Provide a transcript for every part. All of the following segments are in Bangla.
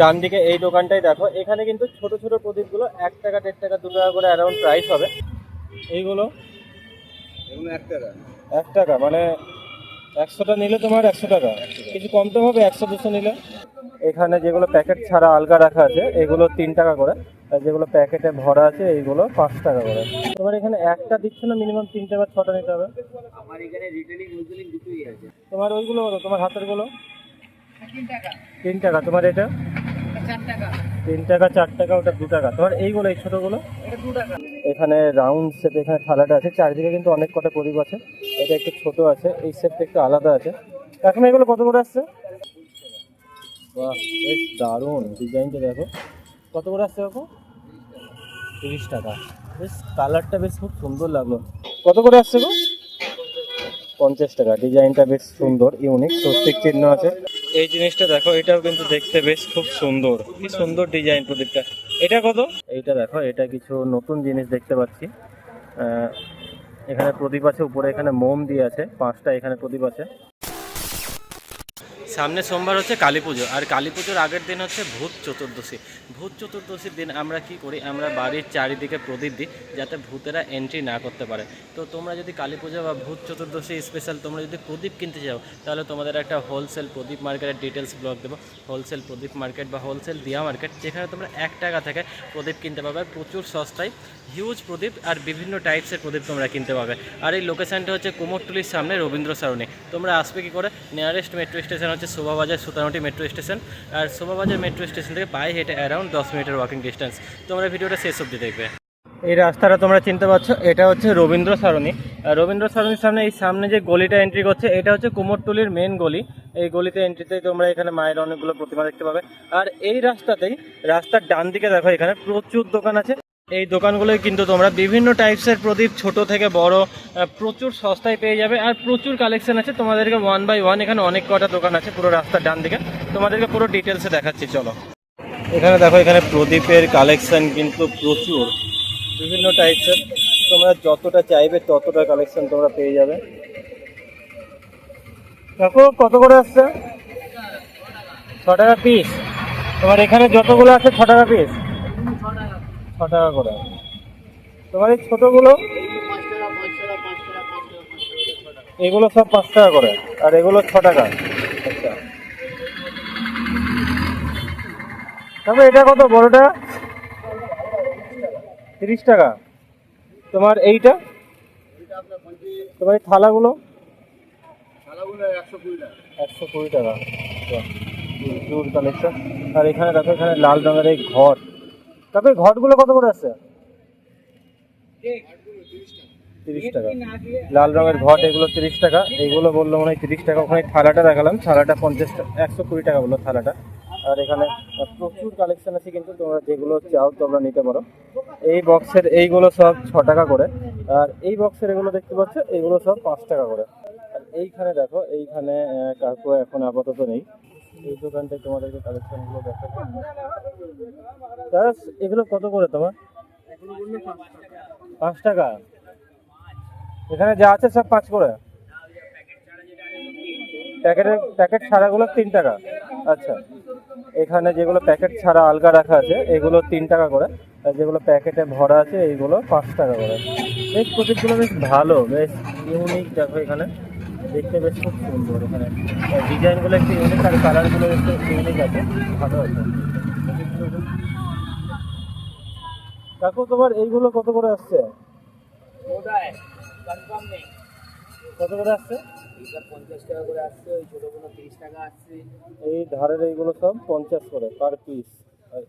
ডান দিকে এই দোকানটাই দেখো। এখানে কিন্তু ছোট ছোট প্রদীপগুলো এক টাকা দেড় টাকা দু টাকা করে অ্যারাউন্ড প্রাইস হবে। এইগুলো? এক টাকা। এক টাকা মানে একশোটা নিলে তোমার একশো টাকা। কিছু কম তো হবে একশো দুশো নিলে। এখানে যেগুলো প্যাকেট ছাড়া আলগা রাখা আছে এগুলো তিন টাকা করে। আর যেগুলো প্যাকেটে ভরা আছে এইগুলো পাঁচ টাকা করে। তোমার এখানে একটা দিচ্ছে না মিনিমাম তিনটে বা ছটা নিতে হবে? আমার এখানে রিটেলিং হোলসেলিং দুটোই আছে। তোমার ওইগুলো তোমার হাতেরগুলো তিন টাকা। তিন টাকা তোমার এটা? তিন টাকা চার টাকা ওটা দু টাকা। তোমার এইগুলো এই ছোটোগুলো? এখানে রাউন্ড শেপ এখানে থালাটা আছে। চারিদিকে কিন্তু অনেক কটা প্রদীপ আছে। এটা একটু ছোট আছে। এই শেপটা একটু আলাদা আছে। এখন এগুলো কত করে আসছে? বাহ বেশ দারুণ। ডিজাইনটা দেখো। কত করে আসছে দেখো তিরিশ টাকা। বেশ কালারটা বেশ খুব সুন্দর লাগল। কত করে আসছে গো? পঞ্চাশ টাকা। ডিজাইনটা বেশ সুন্দর ইউনিক স্বস্তিক চিহ্ন আছে। এই জিনিসটা দেখো, এটাও কিন্তু দেখতে বেশ খুব সুন্দর। কি সুন্দর ডিজাইন প্রদীপটা। এটা কত? এইটা দেখো, এটা কিছু নতুন জিনিস দেখতে পাচ্ছি। এখানে প্রদীপ আছে, উপরে এখানে মোম দিয়ে আছে, পাঁচটা এখানে প্রদীপ আছে। সামনে সোমবার হচ্ছে কালী পুজো, আর কালী পুজোর আগের দিন হচ্ছে ভূত চতুর্দশী। ভূত চতুর্দশীর দিন আমরা কি করি? আমরা বাড়ির চারিদিকে প্রদীপ দিই, যাতে ভূতেরা এন্ট্রি না করতে পারে। তো তোমরা যদি কালী পুজো বা ভূত চতুর্দশী স্পেশাল তোমরা যদি প্রদীপ কিনতে চাও তাহলে তোমাদের একটা হোলসেল প্রদীপ মার্কেটের ডিটেলস ব্লগ দেবো। হোলসেল প্রদীপ মার্কেট বা হোলসেল দিয়া মার্কেট যেখানে তোমরা এক টাকা থেকে প্রদীপ কিনতে পারবে প্রচুর সস্তায় হিউজ প্রদীপ আর বিভিন্ন টাইপসের প্রদীপ তোমরা কিনতে পাবে। আর এই লোকেশনটা হচ্ছে কুমোরটুলির সামনে রবীন্দ্র সারণী। তোমরা আসবে কি করে? নিয়ারেস্ট মেট্রো স্টেশন হচ্ছে শোভাবাজার সুতানুটি মেট্রো স্টেশন আর শোভাবাজার মেট্রো স্টেশন থেকে পায়ে হেঁটে অ্যারাউন্ড দশ মিনিটের ওয়াকিং ডিস্টেন্স তোমরা ভিডিওটা শেষ অবধি দেখবে। এই রাস্তাটা তোমরা চিনতে পারছ, এটা হচ্ছে রবীন্দ্র সারণী। রবীন্দ্র সারণীর সামনে, এই সামনে যে গলিটা এন্ট্রি করছে, এটা হচ্ছে কুমোরটুলির মেন গলি। এই গলিতে এন্ট্রিতে তোমরা এখানে মায়ের অনেকগুলো প্রতিমা দেখতে পাবে। আর এই রাস্তাতেই, রাস্তার ডান দিকে দেখো, এখানে প্রচুর দোকান আছে। এই দোকানগুলোয় কিন্তু তোমরা বিভিন্ন টাইপসের প্রদীপ, ছোট থেকে বড় প্রচুর সস্তায় পেয়ে যাবে আর প্রচুর কালেকশন আছে। তোমাদেরকে ওয়ান বাই ওয়ান এখানে অনেক কটা দোকান আছে পুরো রাস্তার ডান দিকে। তোমাদেরকে পুরো ডিটেলসে দেখাচ্ছি, চলো। এখানে দেখো, এখানে প্রদীপের কালেকশন কিন্তু প্রচুর, বিভিন্ন টাইপসের তোমরা যতটা চাইবে ততটা কালেকশন তোমরা পেয়ে যাবে। দেখো, কত করে আসছে? ছ টাকা পিস তোমার এখানে যতগুলো আছে, ছ টাকা পিস ছ টাকা করে। তোমার এই ছোটগুলো এগুলো সব পাঁচ টাকা করে, আর এগুলো ছ টাকা। আচ্ছা। তবে এটা কত, বড়টা? তিরিশ টাকা। তোমার এইটা? তোমার এই থালাগুলো? একশো কুড়ি টাকা। টাকা কালেকশন আর এখানে দেখো, এখানে লাল রঙের এই ঘট তারপরে ঘটগুলো কত করে আছে? তিরিশ টাকা। লাল রঙের ঘট এগুলো তিরিশ টাকা। এগুলো বলল মনে হয় তিরিশ টাকা। ওখানে থালাটা দেখালাম। থালাটা পঞ্চাশ টাকা একশো কুড়ি টাকা বলল থালাটা। আর এখানে প্রচুর কালেকশন আছে কিন্তু তোমরা যেগুলো চাও তোমরা নিতে পারো। এই বক্সের এইগুলো সব ছ টাকা করে। আর এই বক্সের এগুলো দেখতে পাচ্ছ এগুলো সব পাঁচ টাকা করে। আর এইখানে দেখো এইখানে কাকু এখন আপাতত নেই। এই দোকানটায় তোমাদেরকে কালেকশনগুলো দেখাবো। দাদা এগুলো কত করে তোমার? পাঁচ টাকা। এখানে যা আছে সব পাঁচ করে? প্যাকেটের, প্যাকেট ছাড়াগুলো তিন টাকা। আচ্ছা। এখানে যেগুলো প্যাকেট ছাড়া আলগা রাখা আছে, এগুলো তিন টাকা করে। আর যেগুলো প্যাকেটে ভরা আছে, এইগুলো পাঁচ টাকা করে। বেশ প্রদীপগুলো বেশ ভালো, বেশ ইউনিক দেখো এখানে। দেখতে বেশ খুব সুন্দর এখানে ডিজাইনগুলো একটু ইউনিক আর কালারগুলো একটু ইউনিক আছে ভালো আছে। কাকু তোমার এইগুলো কত করে আসছে? কত করে আসছে? পঞ্চাশ টাকা করে আসছে ওই ছোটোগুলো তিরিশ টাকা আসছে। এই ধারের এইগুলো সব পঞ্চাশ করে পার পিস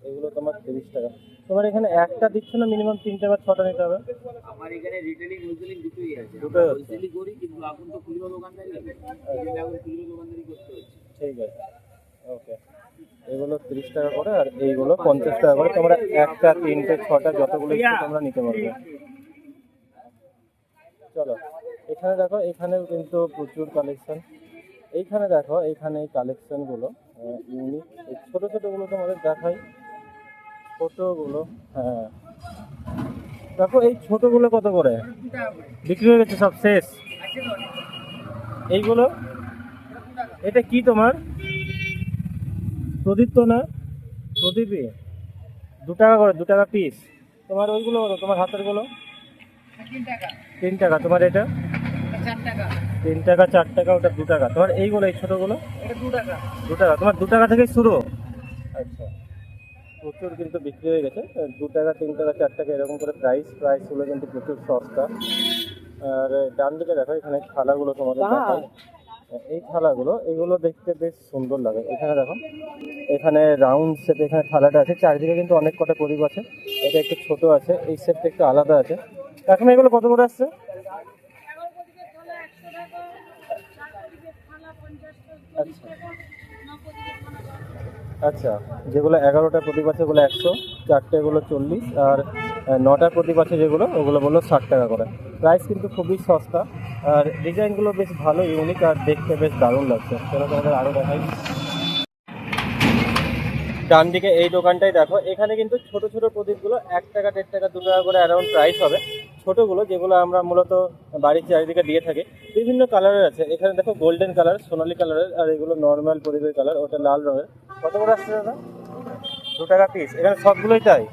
এগুলো তোমার তিরিশ টাকা। তোমার এখানে একটা দিচ্ছ না মিনিমাম তিনটে বা ছটা নিতে হবে? আমার এখানে রিটেলিং হোলসেলিং দুটোই আছে। দুটোই আছে। করি কিন্তু এখন তো খুচরো দোকানদারি এখন খুচরো দোকানদারি করতে হচ্ছে। ঠিক আছে। ওকে এগুলো তিরিশ টাকা করে আর এইগুলো পঞ্চাশ টাকা করে। তোমরা একটা তিনটে ছটা যতগুলো ইচ্ছে তোমরা নিতে পারবে। চলো এখানে দেখো এখানেও কিন্তু প্রচুর কালেকশন এইখানে দেখো এইখানে এই কালেকশনগুলো এই ছোটো ছোটোগুলো তোমাদের দেখাই। ছোটোগুলো হ্যাঁ। দেখো, এই ছোটোগুলো কত করে? বিক্রি হয়ে গেছে সব শেষ। এইগুলো? এটা কি তোমার? প্রদীপ তো না? প্রদীপই। দু টাকা করে, দু টাকা পিস তোমার ওইগুলো তোমার হাতেরগুলো তিন টাকা। তিন টাকা। তোমার এটা চার টাকা। তিন টাকা চার টাকা ওটা দু টাকা। তোমার এইগুলো এই ছোটোগুলো? দু টাকা। দু টাকা। তোমার দু টাকা থেকেই শুরু? আচ্ছা। প্রচুর কিন্তু বিক্রি হয়ে গেছে। দু টাকা তিন টাকা চার টাকা এরকম করে প্রাইস প্রাইসগুলো কিন্তু প্রচুর সস্তা। আর ডান দিকে দেখো এখানে থালাগুলো তোমাদের এই থালাগুলো এগুলো দেখতে বেশ সুন্দর লাগে। এখানে দেখো এখানে রাউন্ড শেপে এখানে থালাটা আছে। চারিদিকে কিন্তু অনেক কটা প্রদীপ আছে। এটা একটু ছোট আছে এই শেপটা একটু আলাদা আছে। এখন এগুলো কত করে আসছে? আচ্ছা। আচ্ছা যেগুলো এগারোটা প্রদীপ ওগুলো একশো, চারটে এগুলো চল্লিশ, আর নটা প্রদীপ যেগুলো, ওগুলো বলল ষাট টাকা করে। প্রাইস কিন্তু খুবই সস্তা, আর ডিজাইনগুলো বেশ ভালো ইউনিক আর দেখতে বেশ দারুণ লাগছে। চলো তোমাদের আরও দেখাই। ডান দিকে এই দোকানটাই দেখো, এখানে কিন্তু ছোট ছোট প্রদীপগুলো এক টাকা, দেড় টাকা, দু টাকা করে অ্যারাউন্ড প্রাইস হবে। ছোটগুলো যেগুলো আমরা মূলত বাড়ির চারিদিকে দিয়ে থাকি, বিভিন্ন কালারের আছে। এখানে দেখো গোল্ডেন কালার সোনালি কালারের আর এগুলো নর্মাল প্রদীপের কালার ওটা লাল রঙের। কত করে আসছে দাদা? দু টাকা পিস এখানে সবগুলোই তাই?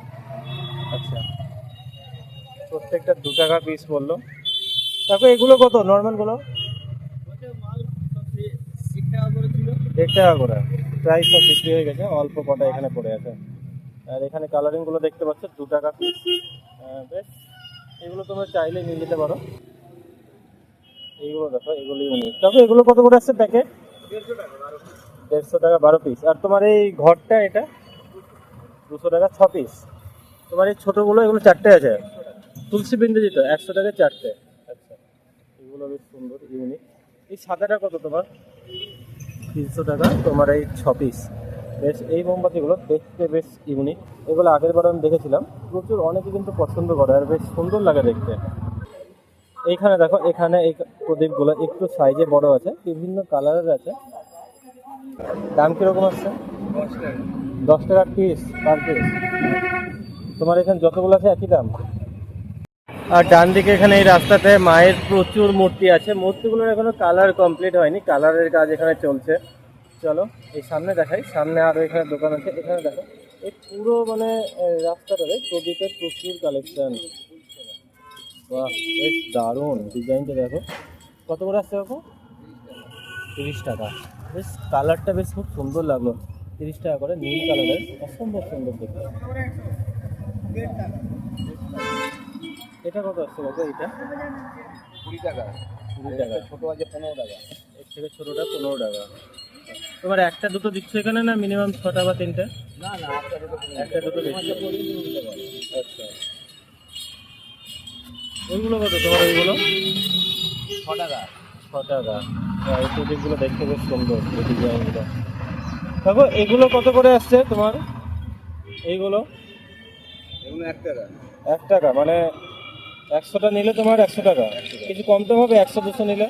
আচ্ছা। প্রত্যেকটা দু টাকা পিস বলল। তারপর এগুলো কত? নর্মালগুলো দেড় টাকা করে। প্রাইস সব বিক্রি হয়ে গেছে, অল্প কটা এখানে পড়ে আছে। আর এখানে কালারিংগুলো দেখতে পাচ্ছ, দু টাকা পিস বেশ। এগুলো তোমরা চাইলে নিয়ে যেতে পারো। এইগুলো দেখো, এগুলো ইউনিক তবে এগুলো কত করে আসছে প্যাকেট? দেড়শো টাকা বারো পিস আর তোমার এই ঘরটা এটা দুশো টাকা ছ পিস তোমার এই ছোটোগুলো, এগুলো চারটে আছে। তুলসী বিন্দু যেটা একশো টাকা চারটে। আচ্ছা এগুলো বেশ সুন্দর ইউনিক এই সাদাটা কত তোমার? তিনশো টাকা, তোমার এই ছ পিস বেশ, এই মোমবাতিগুলো দেখতে বেশ ইউনিক এগুলো আগের বার আমি দেখেছিলাম। প্রচুর অনেকে কিন্তু পছন্দ করে আর বেশ সুন্দর লাগে দেখতে। এইখানে দেখো, এখানে এই প্রদীপগুলো একটু সাইজে বড় আছে, বিভিন্ন কালারের আছে। দাম কীরকম আসছে? দশ টাকা পিস পার পিস তোমার এখানে যতগুলো আছে একই দাম? আর ডান দিকে এখানে এই রাস্তাতে মায়ের প্রচুর মূর্তি আছে। মূর্তিগুলোর এখনও কালার কমপ্লিট হয়নি। কালারের কাজ এখানে চলছে। চলো এই সামনে দেখাই সামনে আরও এখানে দোকান আছে এখানে দেখো। এই পুরো মানে আহ, রাস্তাটাতে প্রদীপের প্রচুর কালেকশন বাহ বেশ দারুণ ডিজাইনটা দেখো। কত করে আসছে দেখো? তিরিশ টাকা। বেশ কালারটা বেশ খুব সুন্দর লাগল। তিরিশ টাকা করে নীল কালারের অসম্ভব সুন্দর দেখতে। এটা কত আসছে বাবু এটা কুড়ি টাকা। কুড়ি টাকা। ছোট আছে পনেরো টাকা। এর থেকে ছোটোটা পনেরো টাকা। তোমার একটা দুটো দিচ্ছ এখানে না মিনিমাম ছটা বা তিনটে? না না একটা দুটো দিচ্ছ। আচ্ছা। ওইগুলো কত? তোমার ওইগুলো? ছ টাকা ছ টাকা এই প্রদীপগুলো দেখতে বেশ সুন্দর এই ডিজাইনগুলো দেখো এগুলো কত করে আসছে তোমার? এইগুলো? এগুলো এক টাকা এক টাকা মানে একশোটা নিলে তোমার একশো টাকা কিছু কম তো হবে একশো দুশো নিলে?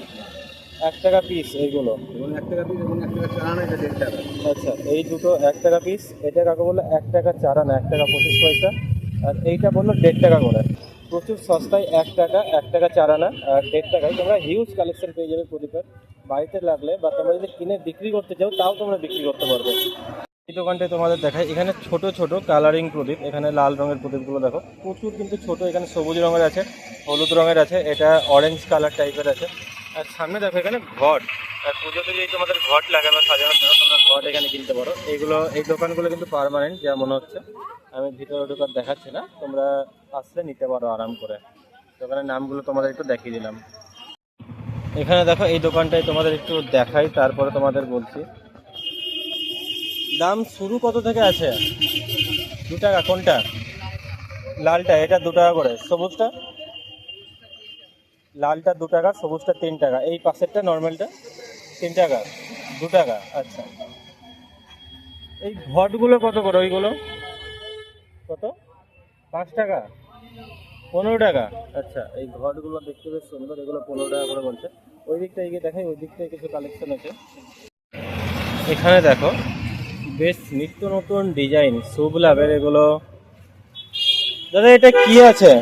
এক টাকা পিস এইগুলো। এবং এক টাকা পিস এবং এক টাকা চালানো এটা দেড় টাকা। আচ্ছা এই দুটো এক টাকা পিস এটা কাকে বলল এক টাকা চার আনা এক টাকা পঁচিশ পয়সা। আর এইটা বলল দেড় টাকা করে। প্রচুর সস্তায় এক টাকা এক টাকা চার আনা আর দেড় টাকায়। তোমরা হিউজ কালেকশন পেয়ে যাবে প্রদীপের। বাড়িতে লাগলে বা তোমরা যদি কিনে বিক্রি করতে চাও তাও তোমরা বিক্রি করতে পারবে। এই দোকানটায় তোমাদের দেখায় এখানে ছোট ছোট কালারিং প্রদীপ এখানে লাল রঙের প্রদীপগুলো দেখো। প্রচুর কিন্তু ছোট এখানে সবুজ রঙের আছে হলুদ রঙের আছে এটা অরেঞ্জ কালার টাইপের আছে। আর সামনে দেখো এখানে ঘট। আর পুজোতে যদি তোমাদের ঘট লাগে বা সাজানোর জন্য তোমরা ঘট এখানে কিনতে পারো। এইগুলো, এই দোকানগুলো কিন্তু পারমানেন্ট যা মনে হচ্ছে। আমি ভিতরে ঢোকার দেখাচ্ছি না। তোমরা আসলে নিতে পারো আরাম করে। দোকানের নামগুলো তোমাদের একটু দেখিয়ে দিলাম। এখানে দেখো, এই দোকানটায় তোমাদের একটু দেখাই, তারপরে তোমাদের বলছি। দাম শুরু কত থেকে আছে? দু টাকা, কোনটা? লালটা, এটা দু টাকা করে। সবুজটা? লালটা দু টাকা, সবুজটা তিন টাকা। এই পাশেরটা নর্মালটা তিন টাকা, দু টাকা আচ্ছা। এই ঘটগুলো কত করে ওইগুলো? কত? পাঁচ টাকা? পনেরো টাকা? আচ্ছা এই ঘটগুলো দেখতে বেশ সুন্দর, এগুলো পনেরো টাকা করে বলছে। ওই দিকটা এগিয়ে দেখাই ওই দিকটায় কিছু কালেকশন আছে। এখানে দেখো, বেশ নিত্য নতুন ডিজাইন শুভ লাভের এগুলো। দাদা, এটা কি আছে?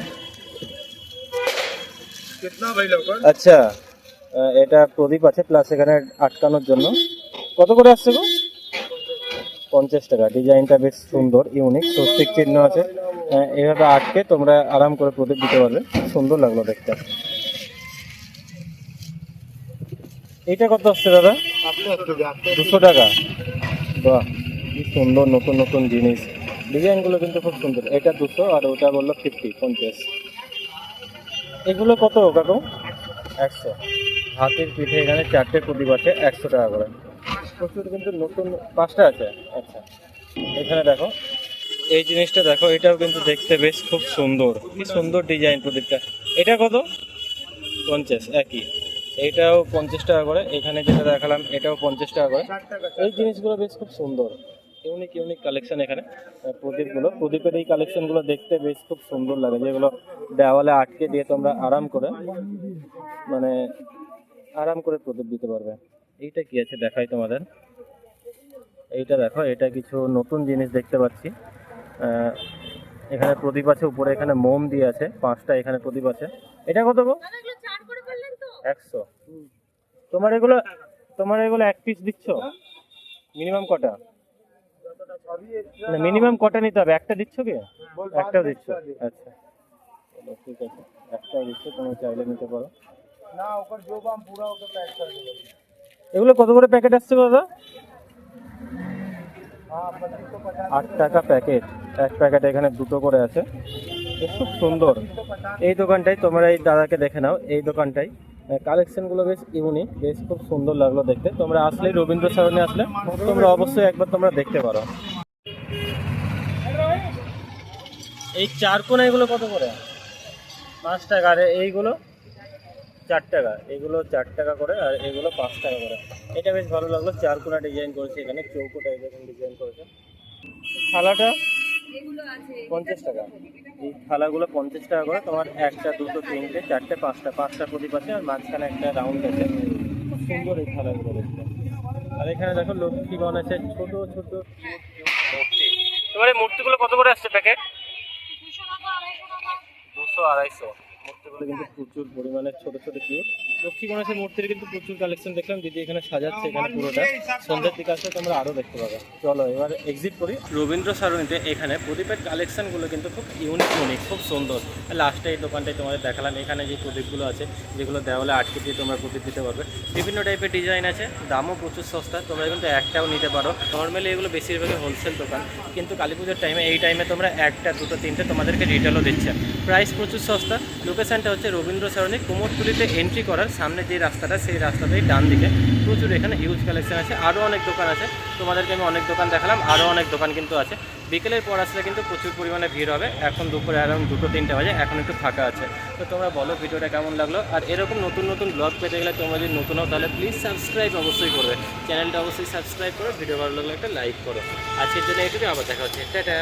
আচ্ছা এটা প্রদীপ আছে প্লাস এখানে আটকানোর জন্য। কত করে আসছে গো? পঞ্চাশ টাকা। ডিজাইনটা বেশ সুন্দর ইউনিক স্বস্তিক চিহ্ন আছে। এভাবে আটকে তোমরা আরাম করে প্রদীপ দিতে পারবে। সুন্দর লাগল দেখতে। এইটা কত আসছে দাদা? দুশো টাকা। বাহ, কি সুন্দর নতুন নতুন জিনিস। ডিজাইনগুলো কিন্তু খুব সুন্দর। এটা দুশো আর ওটা বলল ফিফটি পঞ্চাশ। এগুলো কত, কাকু? একশো। হাতের পিঠে এখানে চারটে প্রদীপ আছে একশো টাকা করে। প্রচুর কিন্তু নতুন পাঁচটা আছে। আচ্ছা। এখানে দেখো, এই জিনিসটা দেখো, এটাও কিন্তু দেখতে বেশ খুব সুন্দর। সুন্দর ডিজাইন প্রদীপটা। এটা কত? পঞ্চাশ, একই। এইটাও পঞ্চাশ টাকা করে। এখানে যেটা দেখালাম, এটাও পঞ্চাশ টাকা করে। এই জিনিসগুলো বেশ খুব সুন্দর। ইউনিক ইউনিক কালেকশন এখানে প্রদীপগুলো। প্রদীপের এই কালেকশনগুলো দেখতে বেশ খুব সুন্দর লাগে যেগুলো দেওয়ালে আটকে দিয়ে তোমরা আরাম করে মানে আরাম করে প্রদীপ দিতে পারবে। এইটা কি আছে? দেখাই তোমাদের। এইটা দেখো এটা কিছু নতুন জিনিস দেখতে পাচ্ছি। এখানে প্রদীপ আছে উপরে এখানে মোম দিয়ে আছে পাঁচটা এখানে প্রদীপ আছে। এটা কত গো? একশো। তোমার এগুলো তোমার এগুলো এক পিস দিচ্ছ? মিনিমাম কটা? মানে মিনিমাম কটা নিতে হবে? একটা দিচ্ছ কি? একটা দিচ্ছ? আচ্ছা। ঠিক আছে। একটা দিচ্ছ তুমি চাইলে নিতে পারো। না ওকে জো পুরো ওকে প্যাক করে দেবো। এগুলো কত করে প্যাকেট আসছে দাদা হ্যাঁ, আট টাকা প্যাকেট এক প্যাকেট এখানে দুটো করে আছে। খুব সুন্দর। এই দোকানটাই তোমরা এই দাদাকে দেখে নাও। এই দোকানটাই। মানে কালেকশনগুলো বেশ ইউনিক বেশ খুব সুন্দর লাগল দেখতে। তোমরা আসলে রবীন্দ্র সরণে আসলে তোমরা অবশ্যই একবার তোমরা দেখতে পারো। এই চার কোনা এগুলো কত করে? পাঁচ টাকা। আর এইগুলো চার টাকা। এগুলো চার টাকা করে আর এগুলো পাঁচ টাকা করে। এটা বেশ ভালো লাগল। চার কোনা ডিজাইন করেছে এখানে। চৌকো টাইপের ডিজাইন করেছে। থালাটা পঞ্চাশ টাকা। এই থালাগুলো পঞ্চাশ টাকা করে। তোমার একটা, দুটো, তিনটে, চারটে, পাঁচটা। পাঁচটা প্রদীপ আছে আর মাঝখানে একটা রাউন্ড আছে। খুব সুন্দর এই থালাগুলো দেখতে। আর এখানে দেখো লক্ষ্মীগণ আছে। ছোট ছোট। মূর্তি তোমার এই মূর্তিগুলো কত করে আসছে প্যাকেট? দুশো আড়াইশো মূর্তিগুলো কিন্তু প্রচুর পরিমাণে ছোট ছোট কিউট লক্ষ্মী গণেশের মূর্তির কিন্তু প্রচুর কালেকশন দেখলাম। দিদি এখানে সাজাচ্ছে এখানে পুরোটা। সন্ধ্যের দিকে আসলে তোমরা আরও দেখতে পাবে। চলো, এবার এক্সিট করি। রবীন্দ্র সারণীতে এখানে প্রদীপের কালেকশনগুলো কিন্তু খুব ইউনিক ইউনিক খুব সুন্দর। লাস্টে এই দোকানটায় তোমাদের দেখালাম। এখানে যে প্রদীপগুলো আছে, যেগুলো দেওয়ালে আটকে দিয়ে তোমরা প্রদীপ দিতে পারবে। বিভিন্ন টাইপের ডিজাইন আছে। দামও প্রচুর সস্তা। তোমরা কিন্তু একটাও নিতে পারো। নর্মালি এগুলো বেশিরভাগই হোলসেল দোকান। কিন্তু কালী পুজোর টাইমে এই টাইমে তোমরা একটা, দুটো, তিনটে তোমাদেরকে রিটেলও দিচ্ছে। প্রাইস প্রচুর সস্তা। লোকেশনটা হচ্ছে রবীন্দ্র সরণি, কুমোরটুলিতে এন্ট্রি করার সামনে যে রাস্তাটা, সেই রাস্তাতেই ডান দিকে প্রচুর এখানে হিউজ কালেকশন আছে আরও অনেক দোকান আছে। তোমাদেরকে আমি অনেক দোকান দেখালাম আরও অনেক দোকান কিন্তু আছে। বিকেলের পর আসলে কিন্তু প্রচুর পরিমাণে ভিড় হবে। এখন দুপুরে অ্যারাউন্ড দুটো, তিনটে বাজে, এখন একটু ফাঁকা আছে। তো তোমরা বলো ভিডিওটা কেমন লাগল? আর এরকম নতুন নতুন ব্লগ পেতে গেলে তোমরা যদি নতুন হও, তাহলে প্লিজ সাবস্ক্রাইব অবশ্যই করবে। চ্যানেলটা অবশ্যই সাবস্ক্রাইব করো, ভিডিও ভালো লাগলে একটা লাইক করো। আজকের জন্য এটুকু আবার দেখা হচ্ছে। টাটা!